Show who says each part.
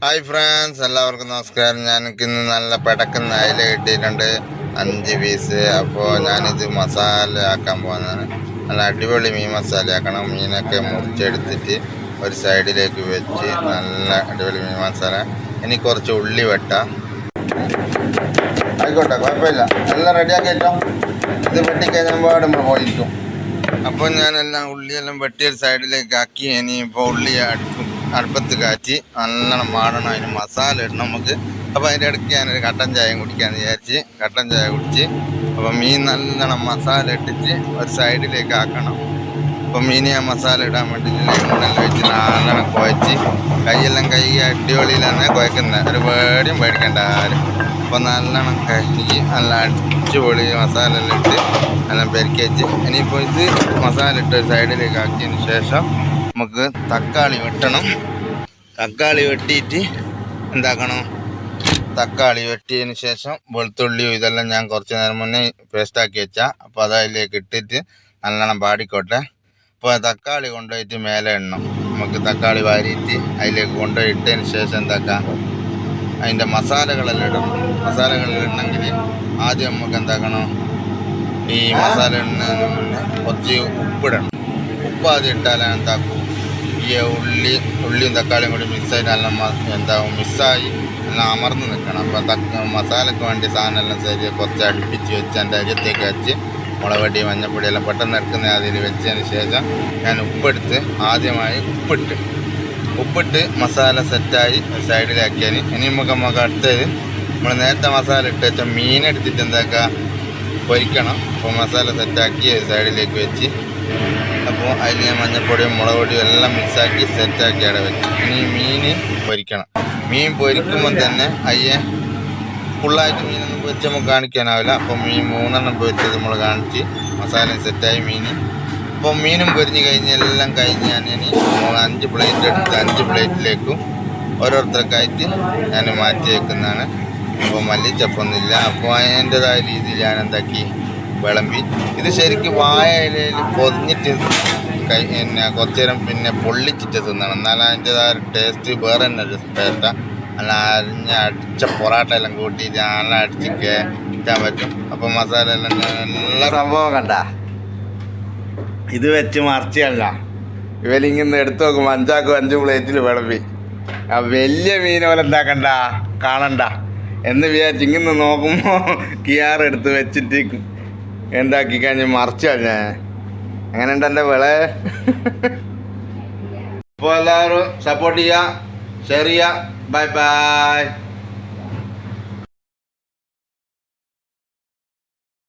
Speaker 1: Hi friends എല്ലാവർക്കും നമസ്കാരം. ഞാനൊക്കെ ഇന്ന് നല്ല പെടക്കുന്ന അയില കിട്ടിയിട്ടുണ്ട്. അഞ്ച് പീസ് അപ്പോൾ ഞാനിത് മസാല ആക്കാൻ പോകുന്നതാണ് നല്ല അടിപൊളി മീൻ മസാല ആക്കണം. മീനൊക്കെ മുറിച്ചെടുത്തിട്ട് ഒരു സൈഡിലേക്ക് വെച്ച് നല്ല അടിപൊളി മീൻ മസാല ഇനി കുറച്ച് ഉള്ളി വെട്ടാം. ആയിക്കോട്ടെ കുഴപ്പമില്ല. എല്ലാം റെഡിയാക്കി ഇത് വെട്ടിക്കഴിഞ്ഞാൽ നമ്മൾ പോയിരിക്കും. അപ്പോൾ ഞാനെല്ലാം ഉള്ളിയെല്ലാം ഒരു സൈഡിലേക്ക് ആക്കി. ഇനിയിപ്പോൾ ഉള്ളി അടുപ്പ് അടുപ്പത്ത് കാച്ചി നല്ലോണം മാടണം അതിന് മസാല ഇടണം നമുക്ക്. അപ്പോൾ അതിന്റെ ഇടയ്ക്ക് ഞാനൊരു കട്ടൻ ചായയും കുടിക്കാമെന്ന് വിചാരിച്ച് കട്ടൻ ചായ കുടിച്ച് അപ്പോൾ മീൻ നല്ലോണം മസാല ഇട്ടിട്ട് ഒരു സൈഡിലേക്ക് ആക്കണം. അപ്പോൾ മീനെ ആ മസാല ഇടാൻ വേണ്ടിയിട്ട് ലെമണെല്ലാം വെച്ച് നല്ലോണം കുഴച്ച് കൈയെല്ലാം കൈ അടിപൊളിയിലാണ് കുഴക്കുന്നത് ഒരു പേടിയും പേടിക്കണ്ട ആരും. അപ്പോൾ നല്ലോണം കഴുകി നല്ല അടിച്ചുപൊളി മസാല എല്ലാം ഇട്ട് നല്ല പെരുക്കി വെച്ച്. ഇനിയിപ്പോൾ ഇത് മസാല ഇട്ട് ഒരു സൈഡിലേക്ക് ആക്കിയതിന് ശേഷം നമുക്ക് തക്കാളി വെട്ടണം. തക്കാളി വെട്ടിയിട്ട് എന്താക്കണം? തക്കാളി വെട്ടിയതിന് ശേഷം വെളുത്തുള്ളിയും ഇതെല്ലാം ഞാൻ കുറച്ച് നേരം മുന്നേ പേസ്റ്റാക്കി വെച്ചാൽ അപ്പോൾ അത് അതിലേക്ക് ഇട്ടിട്ട് നല്ലോണം പാടിക്കോട്ടെ അപ്പോൾ തക്കാളി കൊണ്ടുപോയിട്ട് മേലെ ഇടണം. നമുക്ക് തക്കാളി വാരിയിട്ട് അതിലേക്ക് കൊണ്ടുപോയി ഇട്ടതിന് ശേഷം എന്താക്കാം? അതിന്റെ മസാലകളെല്ലാം ഇടണം. മസാലകളെല്ലാം ഇടണമെങ്കിൽ ആദ്യം നമുക്ക് എന്താക്കണം? ഈ മസാല ഇടുന്നതിന് മുന്നേ കുറച്ച് ഉപ്പിടണം. ഉപ്പ് ആദ്യം ഇട്ടാലാണ് എന്താക്കും? ഈ ഉള്ളി ഉള്ളിയും തക്കാളിയും കൂടി മിക്സായി നല്ല എന്താവും മിക്സായി നല്ല അമർന്ന് നിൽക്കണം അപ്പോൾ തക്ക മസാലയ്ക്ക് വേണ്ടി സാധനം എല്ലാം ശരി കുറച്ച് അടുപ്പിച്ച് വെച്ച് എന്റെ അരിയത്തേക്ക് വെച്ച് മുളകടി മഞ്ഞപ്പൊടി എല്ലാം പെട്ടെന്ന് എടുക്കുന്ന അതിൽ വെച്ചതിന് ശേഷം ഞാൻ ഉപ്പെടുത്ത് ആദ്യമായി ഉപ്പിട്ട് ഉപ്പിട്ട് മസാല സെറ്റായി സൈഡിലാക്കിയാൽ ഇനി നമുക്ക് നമുക്ക് അടുത്തത് നമ്മൾ നേരത്തെ മസാല ഇട്ട് വെച്ച മീനെടുത്തിട്ട് എന്താക്കുക പൊരിക്കണം. അപ്പോൾ മസാല സെറ്റാക്കി സൈഡിലേക്ക് വെച്ച് അപ്പോൾ അതിൽ ഞാൻ മഞ്ഞപ്പൊടിയും മുളക് പൊടിയും എല്ലാം മിക്സാക്കി സെറ്റാക്കി അവിടെ വെച്ചു. ഇനി മീൻ പൊരിക്കണം. മീൻ പൊരിക്കുമ്പോൾ തന്നെ അയ്യെ ഫുള്ളായിട്ട് മീനൊന്നും പൊരിച്ച് നമുക്ക് കാണിക്കാനാവില്ല. അപ്പോൾ മീൻ മൂന്നെണ്ണം പൊരിച്ചത് നമ്മൾ കാണിച്ച് മസാലയും സെറ്റായി മീൻ. അപ്പോൾ മീനും പൊരിഞ്ഞ് കഴിഞ്ഞ് എല്ലാം കഴിഞ്ഞ് ഞാൻ ഇനി അഞ്ച് പ്ലേറ്റ് എടുത്ത് അഞ്ച് പ്ലേറ്റിലേക്കും ഓരോരുത്തർക്കായിട്ട് ഞാൻ മാറ്റി വയ്ക്കുന്നതാണ് അപ്പോൾ മല്ലിച്ചപ്പൊന്നുമില്ല. അപ്പോൾ അതിന്റെതായ രീതിയിൽ ഞാൻ എന്താക്കി? വിളമ്പി. ഇത് ശരിക്കും വായ ഇലയിൽ പൊതിഞ്ഞിട്ട് കൈ പിന്നെ കുറച്ച് നേരം പിന്നെ പൊള്ളിച്ചിട്ട് തിന്നണം. എന്നാലും അതിന്റെതായ ടേസ്റ്റ് വേറെ തന്നെ ഒരു ടേസ്റ്റാണ് അല്ല അരിഞ്ഞ അടിച്ച പൊറാട്ട എല്ലാം കൂട്ടിയിട്ട് നല്ല അടിച്ച് കയറ്റാൻ പറ്റും. അപ്പം മസാല എല്ലാം നല്ല സംഭവം കണ്ട. ഇത് വെച്ച് മറിച്ചല്ല ഇവലിങ്ങനെ എടുത്തു നോക്കുമ്പോൾ അഞ്ചാക്കും അഞ്ച് പ്ലേറ്റിൽ വിളമ്പി. ആ വലിയ മീൻ പോലെ എന്താക്കണ്ട കാണണ്ട. എന്ന് വിചാരിച്ച് ഇങ്ങനെ നോക്കുമ്പോൾ കിയാർ എടുത്ത് വെച്ചിട്ട് എന്താക്കി കഴിഞ്ഞ് മറിച്ചു ഞാൻ അങ്ങനെ ഉണ്ട് എന്റെ വിള? അപ്പോൾ എല്ലാവരും സപ്പോർട്ട് ചെയ്യുക ഷെയർ ചെയ്യുക. Bye bye